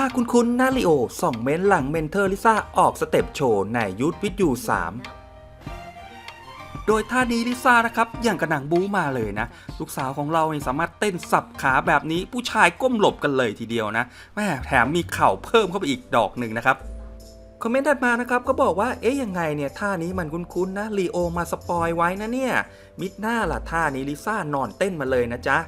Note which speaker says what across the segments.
Speaker 1: ถ้าคุณคุณนาริโอส่องเม้นหลังเมนเทอร์ลิซ่าออกสเต็ปโชว์ในยุทธวิทยู3 โดยท่านี้ลิซ่านะครับอย่างกระหนังบู๊มาเลยนะ ลูกสาวของเราเนี่ยสามารถเต้นสับขาแบบนี้ผู้ชายก้มหลบกันเลยทีเดียวนะแม่แถมมีเข่าเพิ่มเข้าไปอีกดอกหนึ่งนะครับคอมเมนต์ถัดมานะครับก็บอกว่าเอ๊ะยังไงเนี่ยท่านี้มันคุ้นๆนะลีโอมาสปอยไว้นะเนี่ยมิดหน้าล่ะท่านี้ลิซ่านอนเต้นมาเลยนะจ๊ะ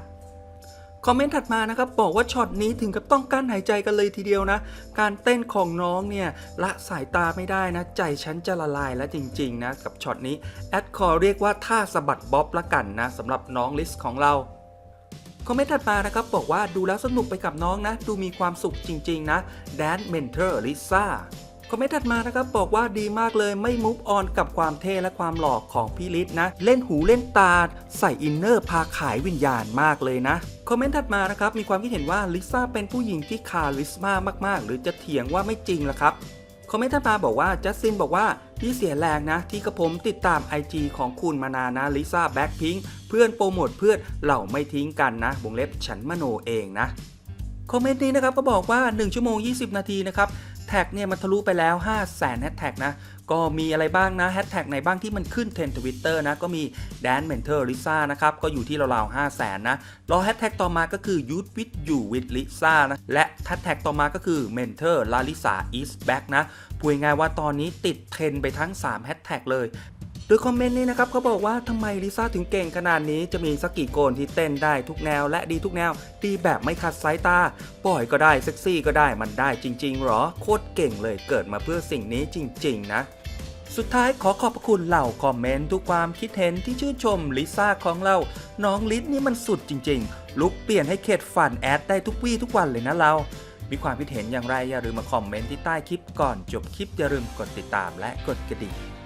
Speaker 1: คอมเมนต์ถัดมานะครับบอกว่าช็อตนี้ถึงกับต้องกั้นหายใจกันเลยทีเดียวนะ การเต้นของน้องเนี่ยละสายตาไม่ได้นะ ใจฉันจะละลายแล้วจริงๆนะ กับช็อตนี้แอดคอเรียกว่าท่าสะบัดบ๊อบละกันนะสำหรับน้องลิสของเราคอมเมนต์ถัดมานะครับบอกว่าดูแล้วสนุกไปกับน้องนะ ดูมีความสุขจริง ๆ นะแดนเมนเทอร์ลิซ่า คอมเมนต์ถัดมานะครับบอกว่าดีมากเลยไม่มุฟออนกับความเท่และความหลอกของพี่ลิศนะ เล่นหูเล่นตา ใส่อินเนอร์พาขายวิญญาณมากเลยนะคอมเมนต์ถัดมานะครับมีความคิดเห็นว่าลิซ่าเป็นผู้หญิงที่คาริสมามากๆ หรือจะเถียงว่าไม่จริงล่ะครับคอมเมนต์ถัดมาบอกว่าจัสซินบอกว่าพี่เสียแรงนะ ที่กระผมติดตาม IG ของคุณมานานนะลิซ่าแบ็คพิงเพื่อนโปรโมทเพื่อนเราไม่ทิ้งกันนะวงเล็บฉันมโนเองนะคอมเมนต์นี้นะครับก็บอกว่า 1 ชั่วโมง 20 นาทีนะครับ แท็กเนี่ยมันทะลุไปแล้ว 5 0 0แสนแฮชแท็กนะ ก็มีอะไรบ้างนะแฮชแท็กไหนบ้างที่มันขึ้นเทรนทวิตเตอร์นะ ก็มีแดนเมนเทอร์ลิซ่านะครับ ก็อยู่ที่ราวๆ5 0 0แสนนะ รอแฮชแท็กต่อมาก็คือยูทวิทยูวิทลิซ่านะ และแฮชแท็กต่อมาก็คือเมนเทอร์ลาลิซาอีสแบ็กนะพูดง่ายว่าตอนนี้ติดเทรนด์ไปทั้ง3แฮชแท็กเลย โดยคอมเมนต์นี้นะครับเขาบอกว่าทำไมลิซ่าถึงเก่งขนาดนี้จะมีสักกี่โกนที่เต้นได้ทุกแนว และดีทุกแนว ดีแบบไม่ขัดสายตาปล่อยก็ได้เซ็กซี่ก็ได้มันได้จริง ๆหรอ โคตรเก่งเลยเกิดมาเพื่อสิ่งนี้จริง ๆ นะสุดท้ายขอขอบพระคุณเหล่าคอมเมนต์ทุกความคิดเห็นที่ชื่นชมลิซ่าของเรา น้องลิศนี่มันสุดจริง ๆ ลุกเปลี่ยนให้เขตฝันแอดได้ทุกวี่ทุกวันเลยนะเรา มีความคิดเห็นอย่างไรอย่าลืมมาคอมเมนต์ที่ใต้คลิปก่อนจบคลิปอย่าลืมกดติดตามและกดกระดิ่ง